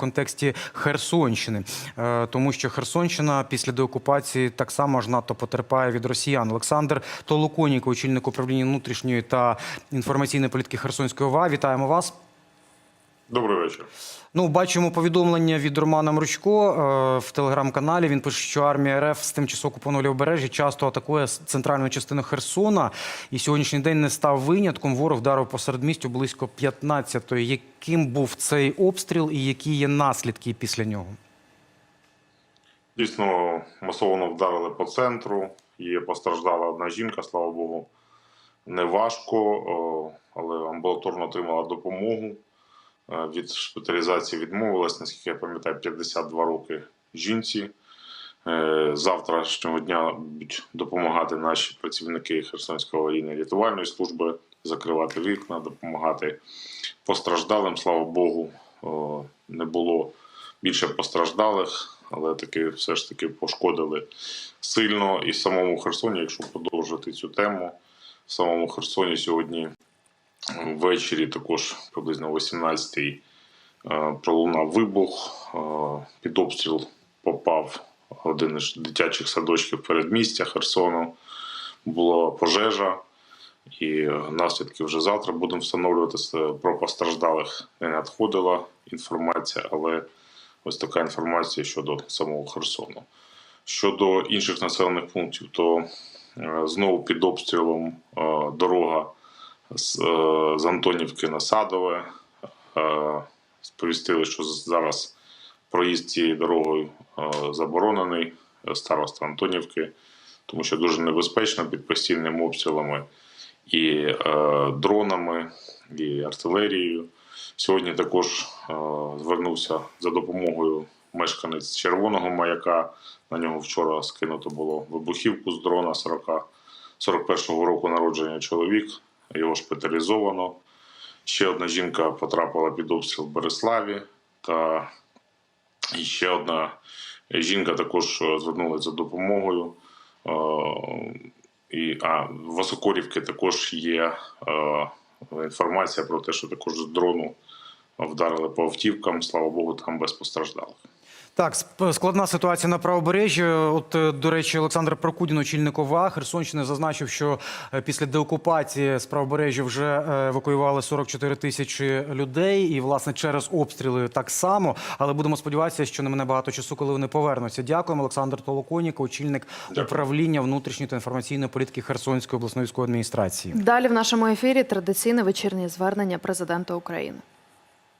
контексті Херсонщини, Е, тому що Херсонщина після деокупації так само ж надто потерпає від росіян. Олександр Толоконіко, очільник управління внутрішньої та інформаційної політики Херсонської ОВА. Вітаємо вас. Добрий вечір. Ну, бачимо повідомлення від Романа Мручко е, в телеграм-каналі. Він пише, що армія РФ з тимчасово окупованого лівобережжя часто атакує центральну частину Херсона. І сьогоднішній день не став винятком. Ворог вдарив по середмістю близько 15-ї. Яким був цей обстріл і які є наслідки після нього? Дійсно, масово вдарили по центру. Є постраждала одна жінка, слава Богу, не важко, але амбулаторно отримала допомогу. Від шпиталізації відмовилась, наскільки я пам'ятаю, 52 роки жінці. Е, Завтрашнього дня будуть допомагати наші працівники Херсонської аварійної рятувальної служби, закривати вікна, допомагати постраждалим. Слава Богу, не було більше постраждалих, але таки все ж таки пошкодили сильно. І самому Херсоні, якщо продовжити цю тему, в самому Херсоні сьогодні ввечері, також приблизно о 18-й, е, пролунав вибух. е, Під обстріл попав один із дитячих садочків передмістя Херсону. Була пожежа. І наслідки вже завтра будемо встановлювати про постраждалих. Не надходила інформація, але ось така інформація щодо самого Херсону. Щодо інших населених пунктів, то е, знову під обстрілом дорога з, е, з Антонівки на Садове. Е, Сповістили, що зараз проїзд цією дорогою е, заборонений староста Антонівки, тому що дуже небезпечно під постійними обстрілами і дронами, і артилерією. Сьогодні також звернувся за допомогою мешканець червоного маяка. На нього вчора скинуто було вибухівку з дрона 40, 41-го року народження чоловік. Його шпиталізовано. Ще одна жінка потрапила під обстріл в Береславі. Та ще одна жінка також е, звернулася за допомогою. Е, І, а в Осокорівці також є е, інформація про те, що також з дрону вдарили по автівкам. Слава Богу, там без постраждалих. Так, складна ситуація на правобережжі. От, е, до речі, Олександр Прокудін, очільник ОВА Херсонщини, зазначив, що е, після деокупації з правобережжя вже е, евакуювали 44 тисячі людей, і власне через обстріли так само. Але будемо сподіватися, що не мене багато часу, коли вони повернуться. Дякуємо, Олександр Толоконік, очільник Дякую. управління внутрішньої та інформаційної політики Херсонської обласної військової адміністрації. Далі в нашому ефірі традиційне вечірнє звернення президента України.